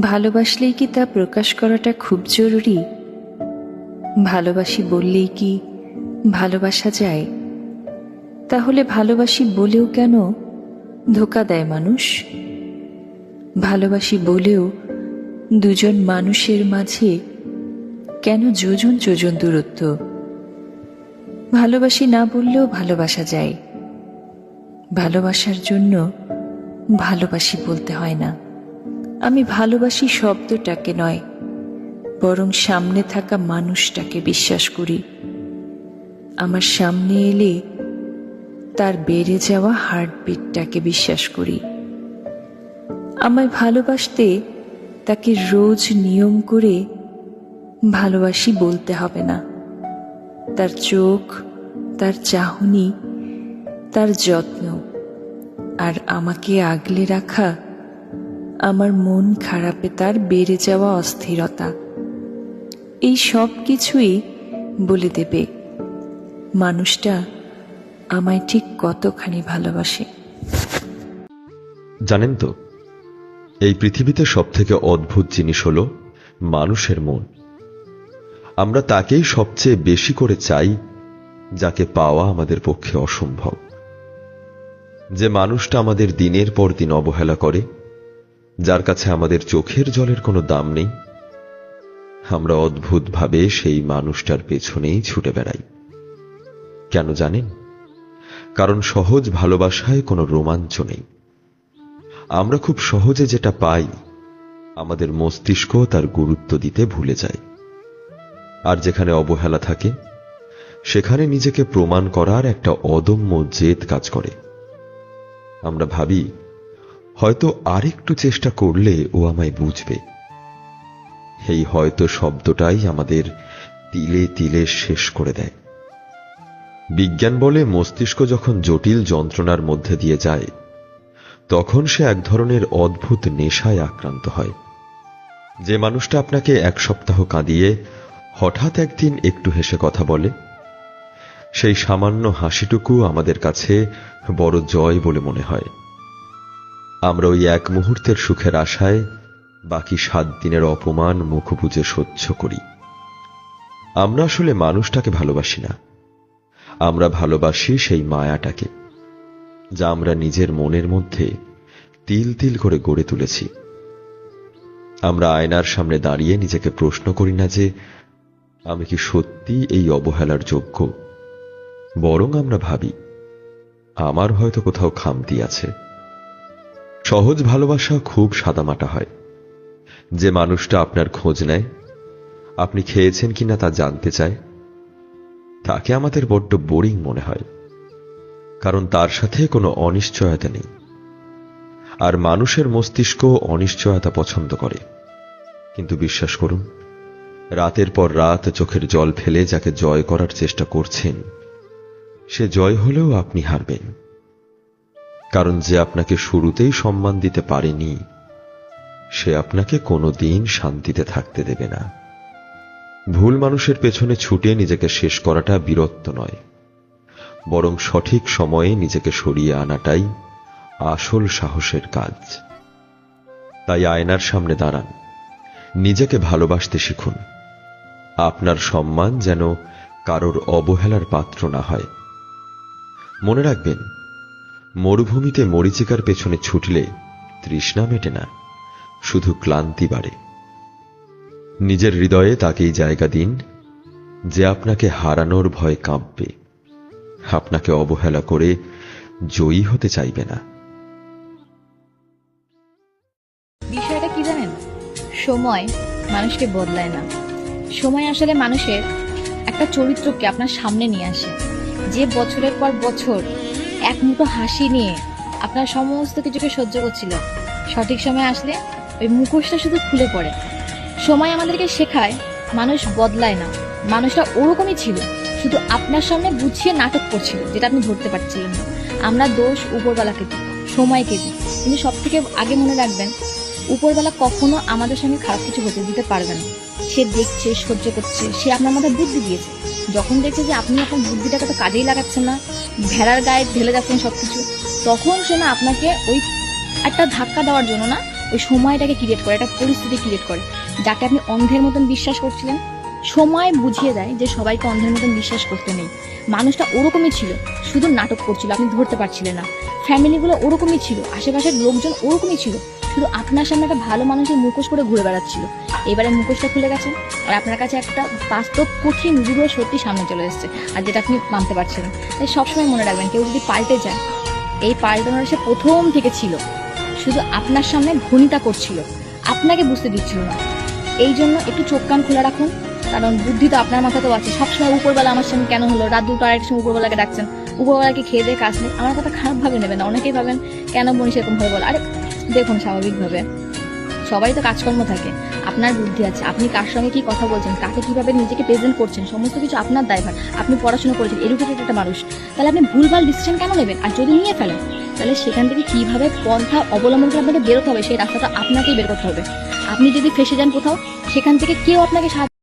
ভালোবাসলেই কি তা প্রকাশ করাটা খুব জরুরি? ভালোবাসি বললেই কি ভালোবাসা যায়? তাহলে ভালোবাসি বলেও কেন ধোকা দেয় মানুষ? ভালোবাসি বলেও দুজন মানুষের মাঝে কেন যোজন যোজন দূরত্ব? ভালোবাসি না বললেও ভালোবাসা যায়। ভালোবাসার জন্য ভালোবাসি বলতে হয় না। আমি ভালোবাসি শব্দটাকে নয়, বরং সামনে থাকা মানুষটাকে বিশ্বাস করি। আমার সামনে এলে তার বেড়ে যাওয়া হার্টবিটটাকে বিশ্বাস করি। আমায় ভালোবাসতে তাকে রোজ নিয়ম করে ভালোবাসি বলতে হবে না। তার চোখ, তার চাহনি, তার যত্ন আর আমাকে আগলে রাখা আমার মন খারাপে তার বেড়ে যাওয়া অস্থিরতা। এই সব কিছুই বলে দেবে। মানুষটা আমায় ঠিক কতখানি ভালোবাসে। জানেন তো, এই পৃথিবীতে সব থেকে অদ্ভুত জিনিস হল মানুষের মন। আমরা তাকেই সবচেয়ে বেশি করে চাই, যাকে পাওয়া আমাদের পক্ষে অসম্ভব। যে মানুষটা আমাদের দিনের পর দিন অবহেলা করে যার কাছে আমাদের চোখের জলের কোনো দাম নেই, আমরা অদ্ভুতভাবে সেই মানুষটার পেছনেই ছুটে বেড়াই। কেন জানেন? কারণ সহজ ভালোবাসায় কোনো রোমাঞ্চ নেই। আমরা খুব সহজে যেটা পাই, আমাদের মস্তিষ্ক তার গুরুত্ব দিতে ভুলে যায়। আর যেখানে অবহেলা থাকে, সেখানে নিজেকে প্রমাণ করার একটা অদম্য জেদ কাজ করে। আমরা ভাবি হয়তো আরেকটু চেষ্টা করলে ও আমায় বুঝবে। এই হয়তো শব্দটাই আমাদের তিলে তিলে শেষ করে দেয়। বিজ্ঞান বলে মস্তিষ্ক যখন জটিল যন্ত্রণার মধ্যে দিয়ে যায়, তখন সে এক ধরনের অদ্ভুত নেশায় আক্রান্ত হয়। যে মানুষটা আপনাকে এক সপ্তাহ কাঁদিয়ে হঠাৎ একদিন একটু হেসে কথা বলে, সেই সামান্য হাসিটুকু আমাদের কাছে বড় জয় বলে মনে হয়। আমরা ওই এক মুহূর্তের সুখের আশায় বাকি সাত দিনের অপমান মুখ বুঝে সহ্য করি। আমরা আসলে মানুষটাকে ভালোবাসি না। আমরা ভালোবাসি সেই মায়াটাকে, যা আমরা নিজের মনের মধ্যে তিল তিল করে গড়ে তুলেছি। আমরা আয়নার সামনে দাঁড়িয়ে নিজেকে প্রশ্ন করি না যে, আমি কি সত্যি এই অবহেলার যোগ্য? বরং আমরা ভাবি, আমার হয়তো কোথাও খামতি আছে। সহজ ভালোবাসা খুব সাদামাটা হয়। যে মানুষটা আপনার খোঁজ নেয়, আপনি খেয়েছেন কিনা তা জানতে চায়, তাকে আমাদের বড্ড বোরিং মনে হয়। কারণ তার সাথে কোনো অনিশ্চয়তা নেই। আর মানুষের মস্তিষ্ক অনিশ্চয়তা পছন্দ করে। কিন্তু বিশ্বাস করুন, রাতের পর রাত চোখের জল ফেলে যাকে জয় করার চেষ্টা করছেন, সে জয় হলেও আপনি হারবেন। কারণ যে আপনাকে শুরুতেই সম্মান দিতে পারেনি, সে আপনাকে কোনো দিন শান্তিতে থাকতে দেবে না। ভুল মানুষের পেছনে ছুটে নিজেকে শেষ করাটা বীরত্ব নয়, বরং সঠিক সময়ে নিজেকে সরিয়ে আনাটাই আসল সাহসের কাজ। তাই আয়নার সামনে দাঁড়ান, নিজেকে ভালোবাসতে শিখুন। আপনার সম্মান যেন কারোর অবহেলার পাত্র না হয়। মনে রাখবেন মরুভূমিতে মরিচিকার পেছনে ছুটলে তৃষ্ণা মেটে না, শুধু ক্লান্তি বাড়ে। নিজের হৃদয়ে তাকেই জায়গা দিন, যে আপনাকে হারানোর ভয় কাঁপবে। আপনাকে অবহেলা করে জয়ী হতে চাইবে না। বিষয়টা কি জানেন? সময় মানুষকে বদলায় না। সময় আসলে মানুষের একটা চরিত্রকে আপনার সামনে নিয়ে আসে। যে বছরের পর বছর এক মুঠো হাসি নিয়ে আপনার সমস্ত কিছুকে সহ্য করছিল। সঠিক সময় আসলে ওই মুখোশটা শুধু খুলে পড়ে। সময় আমাদেরকে শেখায়, মানুষ বদলায় না। মানুষটা ওরকমই ছিল। শুধু আপনার সামনে গুছিয়ে নাটক করছিল, যেটা আপনি ধরতে পারছিলেন না। আমরা দোষ উপরবেলাকে দিই, সময়কে দিই। কিন্তু সব থেকে আগে মনে রাখবেন উপরবেলা কখনো আমাদের সঙ্গে খারাপ কিছু হতে দিতে পারবে না। সে দেখছে, সহ্য করছে, সে আপনার মাথায় বুদ্ধি দিয়েছে। যখন দেখছে যে আপনি আপনার বুদ্ধিটাকে তো কাজেই লাগাচ্ছেন না ভেড়ার গায়ে ঢেলে যাচ্ছেন সবকিছু, তখন সে না আপনাকে ওই একটা ধাক্কা দেওয়ার জন্য না ওই সময়টাকে ক্রিয়েট করে, একটা পরিস্থিতি ক্রিয়েট করে, যাকে আপনি অন্ধের মতন বিশ্বাস করছিলেন। সময় বুঝিয়ে দেয় যে সবাইকে অন্ধের মতন বিশ্বাস করতে নেই। মানুষটা ওরকমই ছিল। শুধু নাটক করছিল, আপনি ধরতে পারছিলেন না। ফ্যামিলিগুলো ওরকমই ছিল, আশেপাশের লোকজন ওরকমই ছিল। শুধু আপনার সামনে একটা ভালো মানুষের মুখোশ করে ঘুরে বেড়াচ্ছিল। এবারে মুখোশটা খুলে গেছে, আর আপনার কাছে একটা বাস্তব, কঠিন রুড়ো সত্যি সামনে চলে এসেছে, আর যেটা আপনি মানতে পারছেন না। তাই সবসময় মনে রাখবেন, কেউ যদি পাল্টে যায়, এই পাল্টানোর সে প্রথম থেকে ছিল। শুধু আপনার সামনে ঘনিতা করছিল, আপনাকে বুঝতে দিচ্ছিল না। এই জন্য একটু চোখ কান খোলা রাখুন কারণ বুদ্ধি তো আপনার মাথাতেও আছে। সবসময় উপরবেলা আমার সঙ্গে কেন হলো? রাত দুটো আরেক সময় উপরবেলাকে ডাকছেন। উপরবেলাকে খেয়ে দিয়ে কাজ নেই। আমার কথা খারাপভাবে নেবেন না। অনেকেই ভাবেন, কেন মনীষ এরকম ভাবে বলে? আরে, দেখুন স্বাভাবিকভাবে সবাই তো কাজকর্ম থাকে। আপনার বুদ্ধি আছে। আপনি কার সঙ্গে কি কথা বলছেন? কাকে কীভাবে নিজেকে প্রেজেন্ট করছেন? সমস্ত কিছু আপনার দায়ভার। আপনি পড়াশোনা করেছেন এডুকেটেড একটা মানুষ। তাহলে আপনি ভুলভাল ডিসিশন কেন নেবেন? আর যদি নিয়ে ফেলেন, তাহলে সেখান থেকে কীভাবে পন্থা অবলম্বন করে আপনাকে বেরোতে হবে? সেই রাস্তাটা আপনাকেই বের করতে হবে। আপনি যদি ফেসে যান কোথাও, সেখান থেকে কেউ আপনাকে সাহায্য